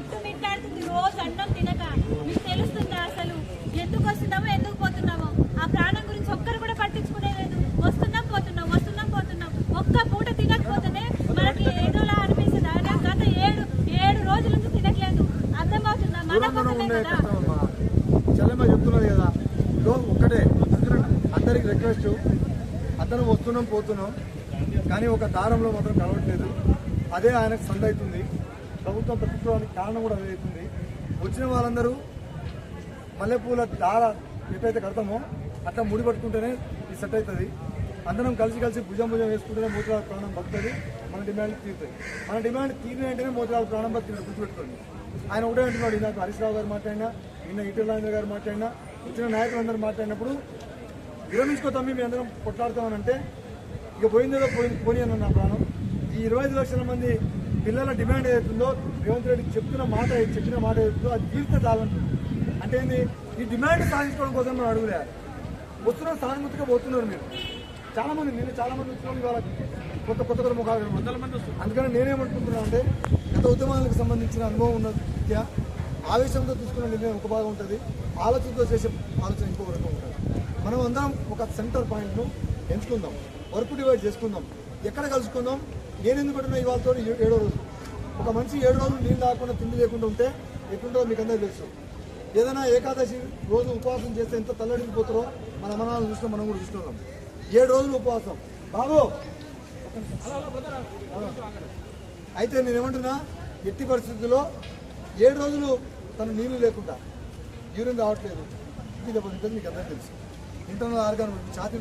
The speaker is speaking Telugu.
కొట్టుమిట్టాడుతుంది రోజు అన్నం తినక. మీకు తెలుస్తుందా అసలు? ఎందుకు వస్తున్నామో ఎందుకు పోతున్నామో? ఆ ప్రాణం గురించి ఒక్కరు కూడా పట్టించుకునే లేదు. వస్తున్నాం పోతున్నాం వస్తున్నాం పోతున్నాం. ఒక్క పూట తినకపోతేనే మనకి ఏదోలా అనిపిస్తుంది? ఆయన గత ఏడు ఏడు రోజుల నుంచి తినట్లేదు. అర్థమవుతుందా? మన కోసమే కదా. కష్టమమ్మా. చెల్లెమ్మ చెప్తున్నది కదా. ఇదో ఒక్కటే. అందరికి రిక్వెస్ట్ అందరం వస్తున్నాం పోతున్నాం. కానీ ఒక దారంలో మాత్రం కలవట్లేదు. అదే ఆయనకు సంద అవుతుంది ప్రభుత్వం తప్పించుకోవడానికి కారణం కూడా అవుతుంది. వచ్చిన వాళ్ళందరూ మల్లెపూల దార ఎప్పుడైతే కడతామో అట్లా ముడి పట్టుకుంటేనే ఇది సెట్ అవుతుంది. అందరం కలిసి కలిసి భుజం భుజం వేసుకుంటేనే మూత్రాల ప్రాణం బతుకుతుంది. మన డిమాండ్ తీరుతుంది. మన డిమాండ్ తీరిన వెంటనే మూత్రాల ప్రాణం బతుకుతుంది గుర్తుపెట్టుకోండి. ఆయన ఒకటే అంటున్నాడు ఇందాక హరీష్ రావు గారు మాట్లాడినా నిన్న ఈటల రాజేంద్ర గారు మాట్లాడినా వచ్చిన నాయకులందరూ మాట్లాడినప్పుడు విరమించుకో తమ్మి మేము అందరం కొట్లాడతామనంటే ఇక పోయిందేదో పోయి పోనీ అన్న నా ప్రాణం. ఈ ఇరవై ఐదు లక్షల మంది పిల్లల డిమాండ్ ఏదైతుందో రేవంత్ రెడ్డి చెప్తున్న మాట చెప్పిన మాట ఏదైతుందో అది తీరితే చాలంటుంది అంటే ఏంది? ఈ డిమాండ్ సాధించుకోవడం కోసం మనం అడుగులే. వస్తున్నారు సానుభూతిగా పోతున్నారు మీరు. చాలా మంది నేను చాలా మంది వచ్చుకొని ఇవాళ కొత్త కొత్త కొత్త ముఖాలు కనబడుతున్నాయి. అందుకని నేనేమనుకుంటున్నా అంటే గత ఉద్యమాలకు సంబంధించిన అనుభవం ఉన్న విద్య ఆవేశంతో తీసుకున్న నిర్ణయం ఒక భాగం ఉంటుంది. ఆలోచనతో చేసే ఆలోచన ఇంకో రకం ఉంటుంది. మనం అందరం ఒక సెంటర్ పాయింట్ను ఎంచుకుందాం. వర్క్ డివైడ్ చేసుకుందాం. ఎక్కడ కలుసుకుందాం? నేను ఎందుకు పెట్టిన ఇవాళతో ఏడో రోజు? ఒక మనిషి ఏడు రోజులు నీళ్ళు లేకుండా తిండి లేకుండా ఉంటే ఎట్లుంటుందో మీకు అందరూ తెలుసు. ఏదైనా ఏకాదశి రోజు ఉపవాసం చేస్తే ఎంత తల్లడిపోతారో మన అమనాలను చూసినా మనం కూడా చూస్తున్నాం ఏడు రోజులు ఉపవాసం. బాబు! అయితే నేను ఏమంటున్నా ఎట్టి పరిస్థితుల్లో ఏడు రోజులు తను నీళ్ళు లేకుండా యూరిన్ రావట్లేదు. ఇది మీకు అందరూ తెలుసు. ఇంటర్నల్ ఆర్గాన్ ఛాతీ